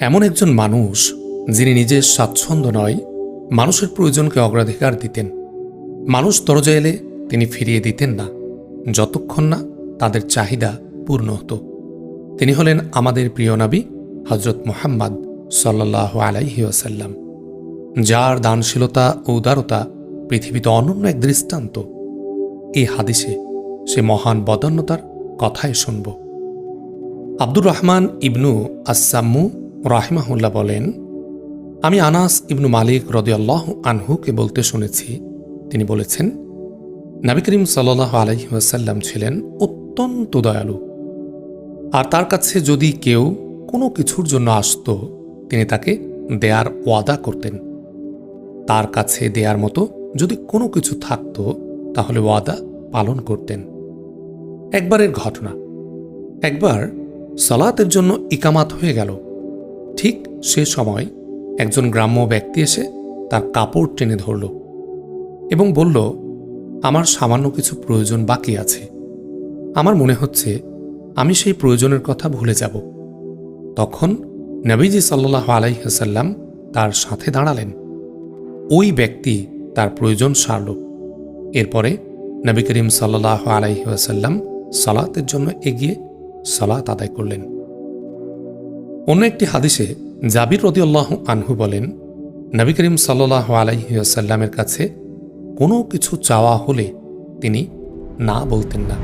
এমন একজন মানুষ যিনি নিজের স্বাচ্ছন্দ্য নয়, মানুষের প্রয়োজনকে অগ্রাধিকার দিতেন। মানুষ দরজা এলে তিনি ফিরিয়ে দিতেন না, যতক্ষণ না তাদের চাহিদা পূর্ণ হতো। তিনি হলেন আমাদের প্রিয় নবী হজরত মোহাম্মদ সাল্লাহ আলাইহি যার দানশীলতা ও উদারতা পৃথিবীতে অনন্য এক দৃষ্টান্ত। এই হাদিসে সে মহান বদন্যতার কথাই শুনব। আব্দুর রহমান ইবনু আসাম্মু রাহিমাহুল্লাহ বলেন, আমি আনাস ইবনু মালিক রদিয়াল্লাহ আনহুকে বলতে শুনেছি। তিনি বলেছেন, নবী করিম সাল্লাহ আলহিহাসাল্লাম ছিলেন অত্যন্ত দয়ালু। আর তার কাছে যদি কেউ কোনো কিছুর জন্য আসত, তিনি তাকে দেয়ার ওয়াদা করতেন। তার কাছে দেয়ার মতো যদি কোনো কিছু থাকত, তাহলে ওয়াদা পালন করতেন। একবারের ঘটনা। একবার সালাতের জন্য ইকামাত হয়ে গেল। ঠিক সে সময় একজন গ্রাম্য ব্যক্তি এসে তার কাপড় টেনে ধরল এবং বলল, আমার সামান্য কিছু প্রয়োজন বাকি আছে। আমার মনে হচ্ছে আমি সেই প্রয়োজনের কথা ভুলে যাব। তখন নবীজি সাল্লাহ আলাইহাসাল্লাম তার সাথে দাঁড়ালেন। ওই ব্যক্তি তার প্রয়োজন সারল। এরপরে নবী করিম সাল্লাহ আলাইহাসাল্লাম সালাতের জন্য এগিয়ে সালাত আদায় করলেন। অন্য একটি হাদিসে জাবির রদিউল্লাহ আনহু বলেন, নবী করিম সাল্লাহ আলাইসাল্লামের কাছে কোনো কিছু চাওয়া হলে তিনি না বলতেন না।